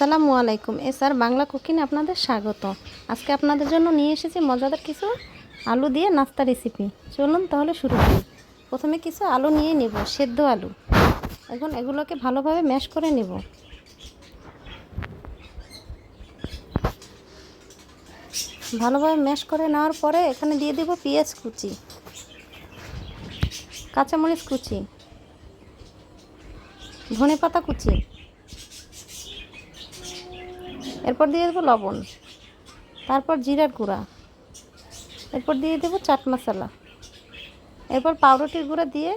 আসসালামু আলাইকুম। এস আর বাংলা কুকিং আপনাদের স্বাগত। আজকে আপনাদের জন্য নিয়ে এসেছি মজাদার কিছু আলু দিয়ে নাস্তা রেসিপি চলুন তাহলে শুরু করি। প্রথমে কিছু আলু নিয়ে নেব, সেদ্ধ আলু। এখন এগুলোকে ভালোভাবে ম্যাশ করে নেব। ভালোভাবে ম্যাশ করে নেওয়ার পরে এখানে দিয়ে দেব পেঁয়াজ কুচি, কাঁচামরিচ কুচি ধনে পাতা কুচি। এরপর দিয়ে দেবো লবণ, তারপর জিরার গুঁড়া, এরপর দিয়ে দেবো চাট মশলা, এরপর পাউরুটির গুঁড়া দিয়ে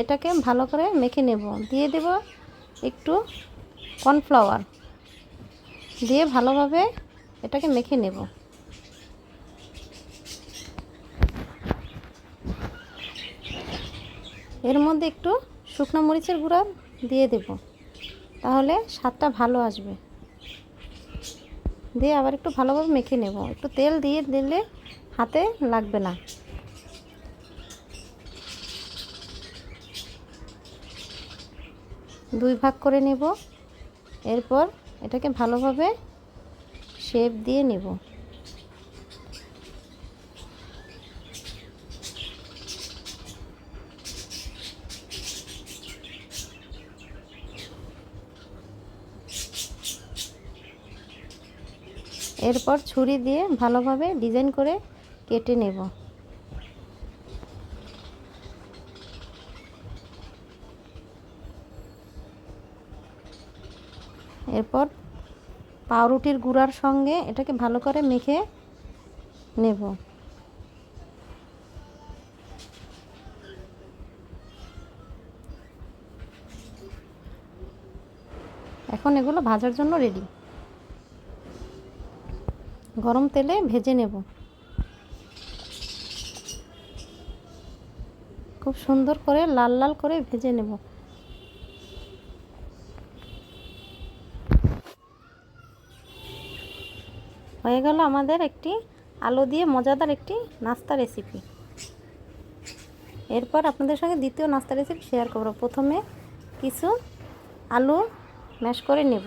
এটাকে ভালো করে মেখে নেব। দিয়ে দেব একটু কর্নফ্লাওয়ার, দিয়ে ভালোভাবে এটাকে মেখে নেব। এর মধ্যে একটু শুকনো মরিচের গুঁড়া দিয়ে দেব, তাহলে স্বাদটা ভালো আসবে। দিয়ে আবার একটু ভালোভাবে মেখে নেব। একটু তেল দিয়ে দিলে হাতে লাগবে না। দুই ভাগ করে নেব। এরপর এটাকে ভালোভাবে শেপ দিয়ে নেব। এরপর ছুরি দিয়ে ভালোভাবে ডিজাইন করে কেটে নেব। এরপর পাউরুটির গুঁড়ার সঙ্গে এটাকে ভালো করে মেখে নেব। এখন এগুলো ভাজার জন্য রেডি গরম তেলে ভেজে নেব। খুব সুন্দর করে লাল লাল করে ভেজে নেব। হয়ে গেল আমাদের একটি আলু দিয়ে মজাদার একটি নাস্তা রেসিপি এরপর আপনাদের সঙ্গে দ্বিতীয় নাস্তা রেসিপি শেয়ার করব। প্রথমে কিছু আলু ম্যাশ করে নেব।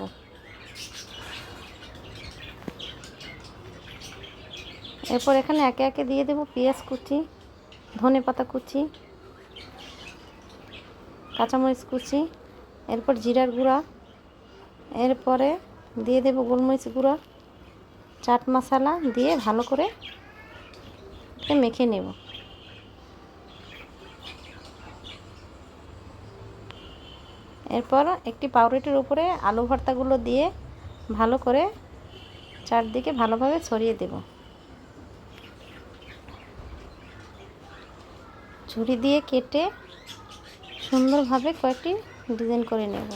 এরপর এখানে একে একে দিয়ে দেব পেঁয়াজ কুচি, ধনে পাতা কুচি, কাঁচামরিচ কুচি, এরপর জিরার গুঁড়া, এরপরে দিয়ে দেব গোলমরিচ গুঁড়া, চাট মশলা দিয়ে ভালো করে মেখে নেব। এরপর একটি পাউরুটির উপরে আলু ভর্তাগুলো দিয়ে ভালো করে চারদিকে ভালোভাবে ছড়িয়ে দেব। ছুরি দিয়ে কেটে সুন্দরভাবে কয়েকটি ডিজাইন করে নেব।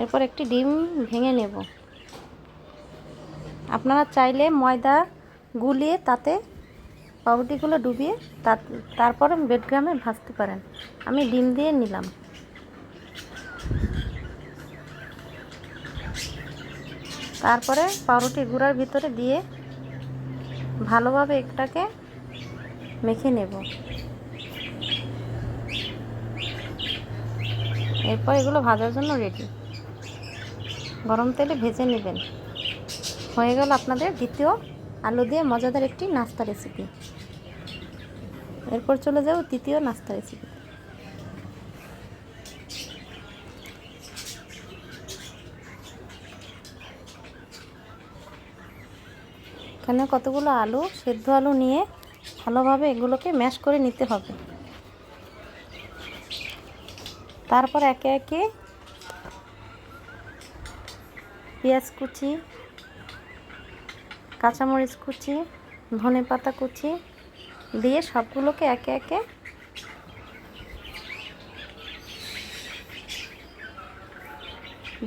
এরপর একটি ডিম ভেঙে নেব। আপনারা চাইলে ময়দা গুলিয়ে তাতে পাউরুটিগুলো ডুবিয়ে তারপরে বেডগ্রামে ভাজতে পারেন। আমি ডিম দিয়ে নিলাম। তারপরে পাউরুটি গুঁড়ার ভিতরে দিয়ে ভালোভাবে একটাকে মেখে নেব। এরপর এগুলো ভাজার জন্য রেডি গরম তেলে ভেজে নেবেন। হয়ে গেল আপনাদের দ্বিতীয় আলু দিয়ে মজাদার একটি নাস্তা রেসিপি এরপর চলে যাব তৃতীয় নাস্তা রেসিপি এখানে কতগুলো আলু? সেদ্ধ আলু নিয়ে ভালোভাবে এগুলোকে ম্যাশ করে নিতে হবে। তারপর একে একে পেঁয়াজ কুচি, কাঁচামরিচ কুচি, ধনে পাতা কুচি দিয়ে সবগুলোকে একে একে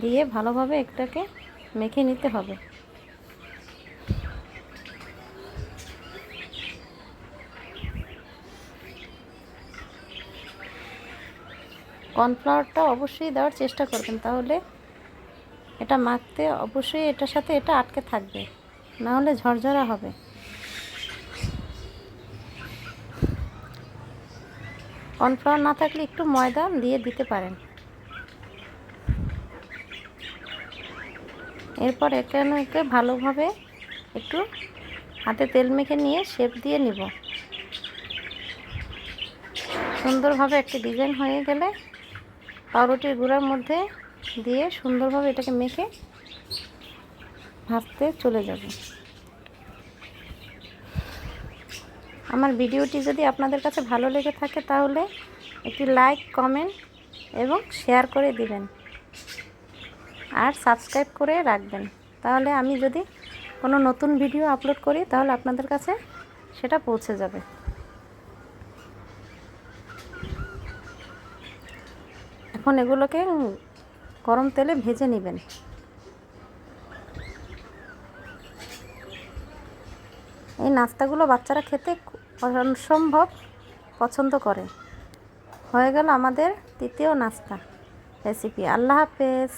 দিয়ে ভালোভাবে একটাকে মেখে নিতে হবে। কর্নফ্লাওয়ারটা অবশ্যই দেওয়ার চেষ্টা করবেন, তাহলে এটা মাখতে অবশ্যই এটার সাথে এটা আটকে থাকবে, না হলে ঝরঝরা হবে। কর্নফ্লাওয়ার না থাকলে একটু ময়দা দিয়ে দিতে পারেন। এরপর এখানে ভালোভাবে একটু হাতে তেল মেখে নিয়ে শেপ দিয়ে নিব। সুন্দরভাবে একটি ডিজাইন হয়ে গেলে পাউরুটির গুঁড়ার মধ্যে দিয়ে সুন্দরভাবে এটাকে মেখে ভাজতে চলে যাব। আমার ভিডিওটি যদি আপনাদের কাছে ভালো লেগে থাকে তাহলে একটি লাইক, কমেন্ট এবং শেয়ার করে দিবেন আর সাবস্ক্রাইব করে রাখবেন। তাহলে আমি যদি কোনো নতুন ভিডিও আপলোড করি তাহলে আপনাদের কাছে সেটা পৌঁছে যাবে। এখন এগুলোকে গরম তেলে ভেজে নেবেন। এই নাস্তাগুলো বাচ্চারা খেতে অসম্ভব পছন্দ করে। হয়ে গেল আমাদের তৃতীয় নাস্তা রেসিপি। আল্লাহ হাফেজ।